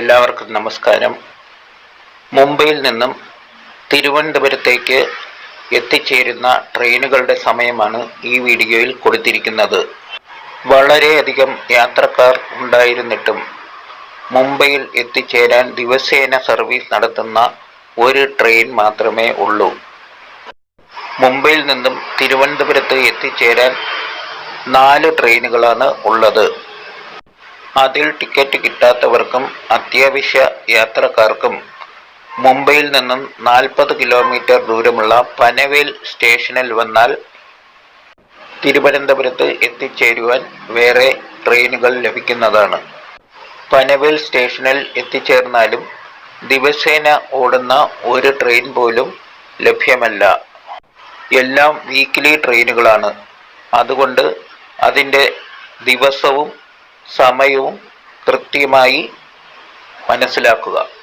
എല്ലാവർക്കും നമസ്കാരം. മുംബൈയിൽ നിന്നും തിരുവനന്തപുരത്തേക്ക് എത്തിച്ചേരുന്ന ട്രെയിനുകളുടെ സമയമാണ് ഈ വീഡിയോയിൽ കൊടുത്തിരിക്കുന്നത്. വളരെയധികം യാത്രക്കാർ ഉണ്ടായിരുന്നിട്ടും മുംബൈയിൽ എത്തിച്ചേരാൻ ദിവസേന സർവീസ് നടത്തുന്ന ഒരു ട്രെയിൻ മാത്രമേ ഉള്ളൂ. മുംബൈയിൽ നിന്നും തിരുവനന്തപുരത്ത് എത്തിച്ചേരാൻ നാല് ട്രെയിനുകളാണ് ഉള്ളത്. അതിൽ ടിക്കറ്റ് കിട്ടാത്തവർക്കും അത്യാവശ്യ യാത്രക്കാർക്കും മുംബൈയിൽ നിന്നും നാൽപ്പത് കിലോമീറ്റർ ദൂരമുള്ള പനവേൽ സ്റ്റേഷനിൽ വന്നാൽ തിരുവനന്തപുരത്ത് എത്തിച്ചേരുവാൻ വേറെ ട്രെയിനുകൾ ലഭിക്കുന്നതാണ്. പനവേൽ സ്റ്റേഷനിൽ എത്തിച്ചേർന്നാലും ദിവസേന ഓടുന്ന ഒരു ട്രെയിൻ പോലും ലഭ്യമല്ല. എല്ലാം വീക്കിലി ട്രെയിനുകളാണ്. അതുകൊണ്ട് അതിന്റെ ദിവസവും സമയവും കൃത്യമായി മനസ്സിലാക്കുക.